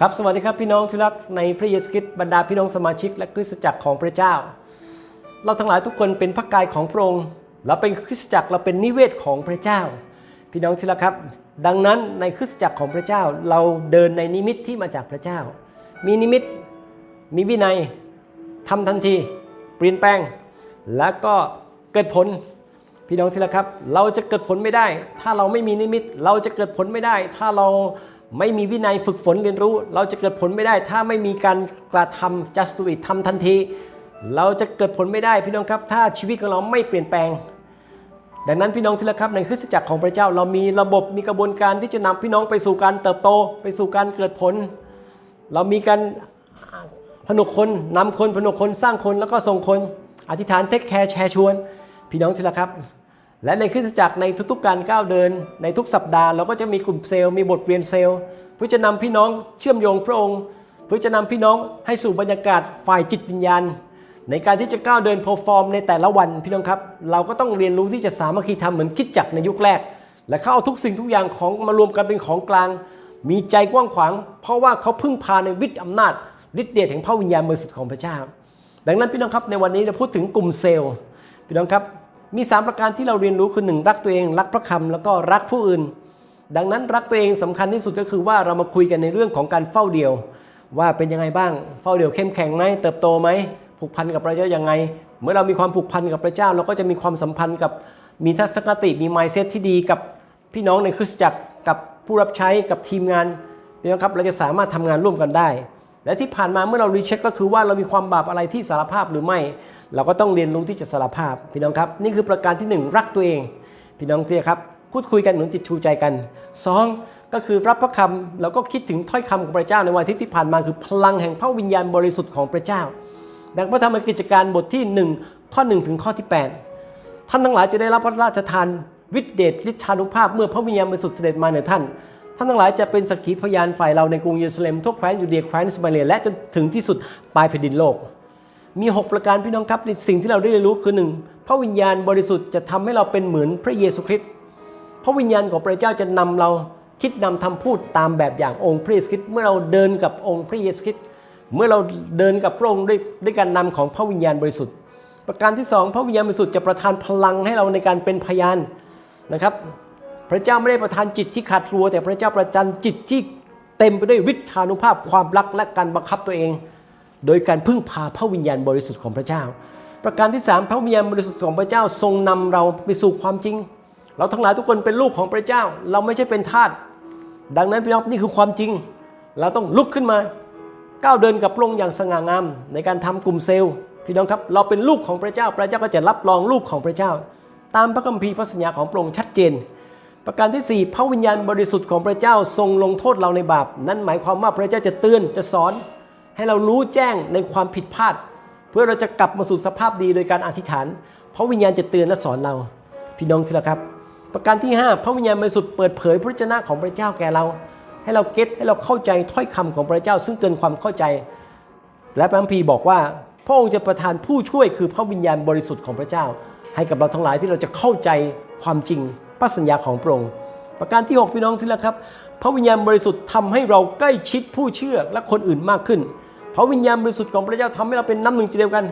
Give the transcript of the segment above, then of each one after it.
ครับสวัสดีครับพี่น้องที่รักในพระเยซูคริสต์บรรดาพี่น้องสมาชิกและคริสตจักรของพระเจ้า เราทั้งหลายทุกคนเป็นพระกายของพระองค์เราเป็นคริสตจักรเราเป็นนิเวศของพระเจ้า พี่น้องที่รักครับ ดังนั้นในคริสตจักรของพระเจ้า เราเดินในนิมิตที่มาจากพระเจ้า มีนิมิตมีวินัยทำทันที เปลี่ยนแปลง แล้วก็เกิดผลพี่น้องที่รักครับ เราจะเกิดผลไม่ได้ ถ้าเราไม่มีนิมิต เราจะเกิดผลไม่ได้ ถ้าเรา ไม่มีวินัยฝึกฝนเรียนรู้ เราจะเกิดผลไม่ได้ ถ้าไม่มีการกระทำ just do it ทำทันที เราจะเกิดผลไม่ได้พี่น้องครับ ถ้าชีวิตของเราไม่เปลี่ยนแปลง ดังนั้นพี่น้องที่รักครับในคริสตจักรของพระเจ้า เรามีระบบมีกระบวนการที่จะนำพี่น้องไปสู่การเติบโต ไปสู่การเกิดผล เรามีการผนวกคนนำคนผนวกคนสร้างคนแล้วก็ส่งคน อธิษฐานเทคแคร์แชร์ชวน พี่น้องที่รักครับ และในคริสตจักรในทุกๆการก้าวเดิน ในทุกสัปดาห์เราก็จะมีกลุ่มเซลล์มีบทเรียนเซลล์เพื่อจะนำพี่น้องเชื่อมโยงพระองค์ เพื่อจะนำพี่น้องให้สู่บรรยากาศฝ่ายจิตวิญญาณ ในการที่จะก้าวเดินเพอร์ฟอร์มในแต่ละวันพี่น้องครับ เราก็ต้องเรียนรู้ที่จะสามัคคีทำเหมือนคิดจักในยุคแรก และเขาเอาทุกสิ่งทุกอย่างของมารวมกันเป็นของกลาง มีใจกว้างขวาง เพราะว่าเขาพึ่งพาในวิทย์อำนาจฤทธิเดชแห่งพระวิญญาณบริสุทธิ์ของพระเจ้า ดังนั้นพี่น้องครับในวันนี้เราพูดถึงกลุ่มเซลล์พี่น้องครับ มี 3 ประการที่เราเรียนรู้คือหนึ่งรักตัวเอง รักพระคำแล้วก็รักผู้อื่น ดังนั้นรักตัวเองสำคัญที่สุดก็คือว่าเรามาคุยกันในเรื่องของการเฝ้าเดียว ว่าเป็นยังไงบ้าง เฝ้าเดียวเข้มแข็งไหมเติบโตไหมผูกพันกับพระเจ้ายังไง เมื่อเรามีความผูกพันกับพระเจ้า เราก็จะมีความสัมพันธ์กับมีทัศนคติมีไมเซตที่ดีกับพี่น้องในคริสตจักรกับผู้รับใช้กับทีมงานน้องครับเราจะสามารถทำงานร่วมกันได้ และที่ผ่านมาเมื่อเรารีเช็คก็คือว่าเรามีความบาปอะไรที่สารภาพหรือไม่ เราก็ต้องเรียนรู้ที่จะสารภาพพี่น้องครับ นี่คือประการที่หนึ่งรักตัวเอง พี่น้องเตี้ยครับพูดคุยกันหนุนจิตชูใจกันสองก็คือรับพระคำแล้วก็คิดถึงถ้อยคำของพระเจ้าในวันที่ที่ผ่านมาคือพลังแห่งพระวิญญาณบริสุทธิ์ของพระเจ้า ดังพระธรรมกิจการบทที่ 1 ข้อ 1 ถึงข้อที่ 8 ท่านทั้งหลายจะได้รับพระราชทานวิทธิเดชฤทธานุภาพเมื่อพระวิญญาณบริสุทธิ์เสด็จมาเหนือท่าน ท่านทั้งหลายจะเป็นสักขีพยานฝ่ายเราในกรุงเยรูซาเล็มทั่วแคว้นยูเดียแคว้นสมาเลียและจนถึงที่สุดปลายแผ่นดินโลก มี 6 ประการพี่น้องครับในสิ่งที่เราได้เรียนรู้คือหนึ่งพระวิญญาณบริสุทธิ์จะทำให้เราเป็นเหมือนพระเยซูคริสต์พระวิญญาณของพระเจ้าจะนำเราคิดนำทำพูดตามแบบอย่างองค์พระเยซูคริสต์เมื่อเราเดินกับองค์พระเยซูคริสต์เมื่อเราเดินกับพระองค์ด้วยด้วยการนำของพระวิญญาณบริสุทธิ์ ประการที่สองพระวิญญาณบริสุทธิ์จะประทานพลังให้เราในการเป็นพยานนะครับ พระเจ้าไม่ได้ประทานจิตที่ขาดรัว แต่พระเจ้าประทานจิตที่เต็มไปด้วยวิชานุภาพความรักและการบังคับตัวเอง โดยการพึ่งพาพระวิญญาณบริสุทธิ์ของพระเจ้า ประการที่ 3 พระวิญญาณบริสุทธิ์ของพระเจ้าทรงนำเราไปสู่ความจริง เราทั้งหลายทุกคนเป็นลูกของพระเจ้า เราไม่ใช่เป็นทาสดังนั้นพี่น้องนี่คือความจริง เราต้องลุกขึ้นมาก้าวเดินกับพระองค์อย่างสง่างามในการทำกลุ่มเซลล์พี่น้องครับเราเป็นลูกของพระเจ้า พระเจ้าก็จะรับรองลูกของพระเจ้า ตามพระคัมภีร์พระสัญญาของพระองค์ชัดเจน ประการที่ 4 พระวิญญาณบริสุทธิ์ของพระเจ้าทรงลงโทษเราในบาป นั่นหมายความว่าพระเจ้าจะเตือนจะสอน ให้เรารู้แจ้งในความผิดพลาด เพื่อเราจะกลับมาสู่สภาพดีโดยการอธิษฐาน พระวิญญาณจะเตือนและสอนเรา พี่น้องสิละครับ ประการที่ 5 พระวิญญาณบริสุทธิ์เปิดเผยพระวจนะของพระเจ้าแก่เรา ให้เราเก็ตให้เราเข้าใจถ้อยคำของพระเจ้า ซึ่งเกินความเข้าใจ และพระคัมภีร์บอกว่า พระองค์จะประทานผู้ช่วยคือพระวิญญาณบริสุทธิ์ของพระเจ้า ให้กับเราทั้งหลายที่เราจะเข้าใจความจริง พระสัญญาของพระองค์ประการที่ 6 พี่น้องที่ละครับ พระวิญญาณบริสุทธิ์ทำให้เราใกล้ชิดผู้เชื่อและคนอื่นมากขึ้น พระวิญญาณบริสุทธิ์ของพระเจ้าทำให้เราเป็นน้ำหนึ่งใจเดียวกัน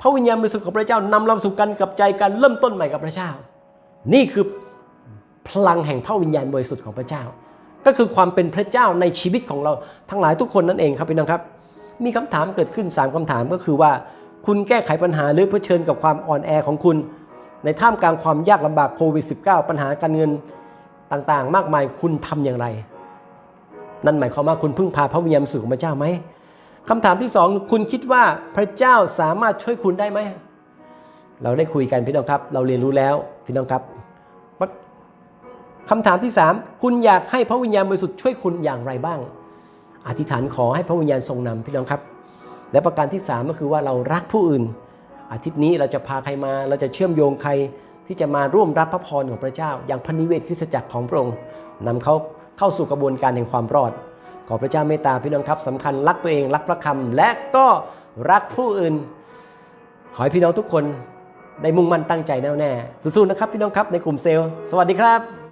พระวิญญาณบริสุทธิ์ของพระเจ้านำเราสู่กันกับใจการเริ่มต้นใหม่กับพระเจ้า นี่คือพลังแห่งพระวิญญาณบริสุทธิ์ของพระเจ้า ก็คือความเป็นพระเจ้าในชีวิตของเราทั้งหลายทุกคนนั่นเองครับพี่น้องครับ มีคำถามเกิดขึ้น 3คำถามก็คือว่า คุณแก้ไขปัญหาหรือเผชิญกับความอ่อนแอของคุณ ในท่ามกลางความยากลำบากโควิด -19 ปัญหาการเงินต่างๆ มากมายคุณทำอย่างไร นั่นหมายความว่าคุณพึ่งพาพระวิญญาณบริสุทธิ์ของพระเจ้าไหมคำถามที่สองคุณคิดว่าพระเจ้าสามารถช่วยคุณได้ไหม เราได้คุยกันพี่น้องครับ เราเรียนรู้แล้วพี่น้องครับคำถามที่สามคุณอยากให้พระวิญญาณบริสุทธิ์ช่วยคุณอย่างไรบ้าง อธิษฐานขอให้พระวิญญาณทรงนำพี่น้องครับ และประการที่สามก็คือว่าเรารักผู้อื่น อาทิตย์นี้เราจะพาใครมา เราจะเชื่อมโยงใครที่จะมาร่วมรับพระพรของพระเจ้า อย่างพระนิเวศคริสตจักรของพระองค์นำเขาเข้าสู่กระบวนการแห่งความรอด ขอพระเจ้าเมตตาพี่น้องครับสำคัญรักตัวเองรักพระคำและก็รักผู้อื่น ขอให้พี่น้องทุกคนได้มุ่งมั่นตั้งใจแน่วแน่สู้ๆนะครับพี่น้องครับในกลุ่มเซลล์สวัสดีครับ